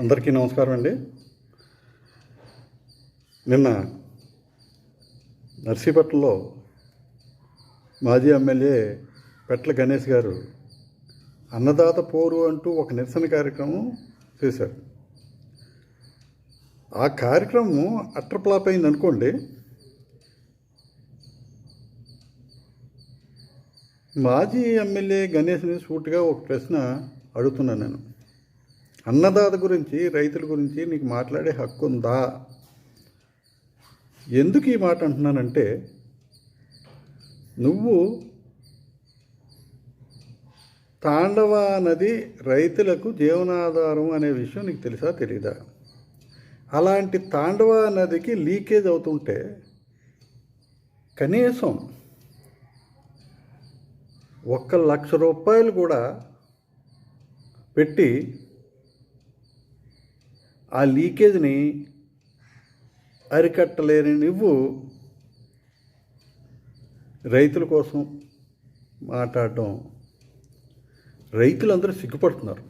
అందరికీ నమస్కారం అండి. నిన్న నర్సీపట్నంలో మాజీ ఎమ్మెల్యే పెట్ల గణేష్ గారు అన్నదాత పోరు అంటూ ఒక నిరసన కార్యక్రమం చేశారు. ఆ కార్యక్రమం అట్రప్లాప్ అయింది అనుకోండి మాజీ ఎమ్మెల్యే గణేష్ని సూటిగా ఒక ప్రశ్న అడుగుతున్నాను నేను. అన్నదాత గురించి రైతుల గురించి నీకు మాట్లాడే హక్కు ఉందా? ఎందుకు ఈ మాట అంటున్నానంటే నువ్వు తాండవ నది రైతులకు జీవనాధారం అనే విషయం నీకు తెలుసా తెలీదా? అలాంటి తాండవ నదికి లీకేజ్ అవుతుంటే కనీసం ఒక్క లక్ష రూపాయలు కూడా పెట్టి ఆ లీకేజ్ని అరికట్టలేని నువ్వు రైతుల కోసం మాట్లాడటం రైతులందరూ సిగ్గుపడుతున్నారు.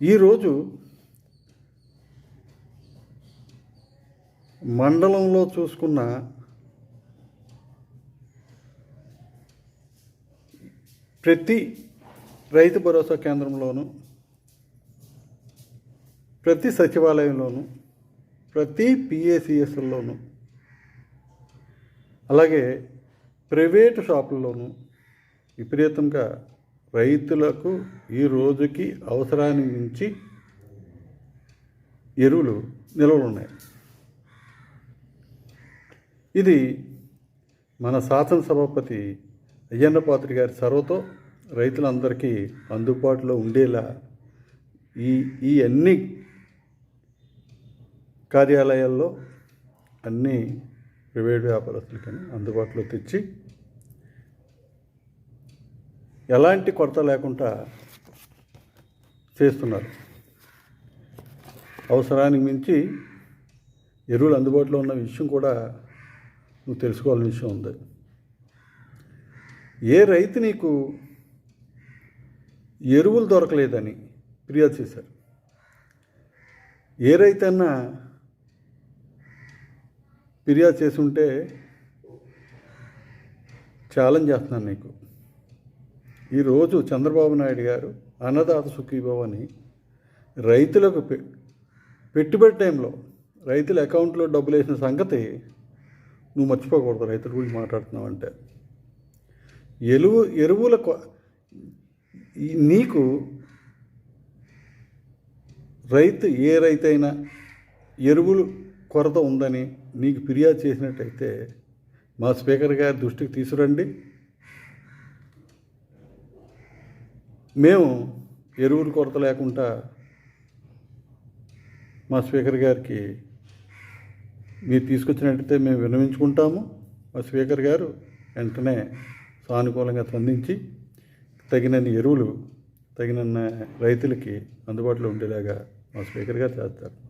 ఈరోజు మండలంలో చూసుకున్న ప్రతి రైతు భరోసా కేంద్రంలోనూ ప్రతి సచివాలయంలోనూ ప్రతి పిఏసిఎస్లోనూ అలాగే ప్రైవేటు షాపుల్లోనూ విపరీతంగా రైతులకు ఈ రోజుకి అవసరాన్ని మించి ఎరువులు నిల్వలు ఉన్నాయి ఇది మన శాసనసభాపతి అయ్యన్న పాత్రి గారి చొరవతో రైతులందరికీ అందుబాటులో ఉండేలా ఈ ఈ అన్ని కార్యాలయాల్లో అన్ని ప్రైవేట్ వ్యాపారస్తులకని అందుబాటులో తెచ్చి ఎలాంటి కొరత లేకుండా చేస్తున్నారు. అవసరానికి మించి ఎరువులు అందుబాటులో ఉన్న విషయం కూడా నువ్వు తెలుసుకోవాల్సిన విషయం ఉంది. ఏ రైతు నీకు ఎరువులు దొరకలేదని ఫిర్యాదు చేశారు? ఏ రైతన్నా ఫిర్యాదు చేసి ఉంటే ఛాలెంజ్ చేస్తున్నాను నీకు. ఈరోజు చంద్రబాబు నాయుడు గారు అన్నదాత సుఖీభవ అని రైతులకు పె- పెట్టుబడి టైంలో రైతుల అకౌంట్లో డబ్బులు వేసిన సంగతి నువ్వు మర్చిపోకూడదు రైతుల గురించి మాట్లాడుతున్నావు అంటే. ఎరువు ఎరువుల నీకు రైతు ఏ రైతైనా ఎరువులు కొరత ఉందని నీకు ఫిర్యాదు చేసినట్టయితే మా స్పీకర్ గారి దృష్టికి తీసుకురండి. మేము ఎరువుల కొరత లేకుండా మా స్పీకర్ గారికి మీరు తీసుకొచ్చినట్టయితే మేము విన్నవించుకుంటాము. మా స్పీకర్ గారు వెంటనే సానుకూలంగా స్పందించి తగినన్ని ఎరువులు తగినన్న రైతులకి అందుబాటులో ఉండేలాగా మా స్పీకర్ గారు చేస్తారు.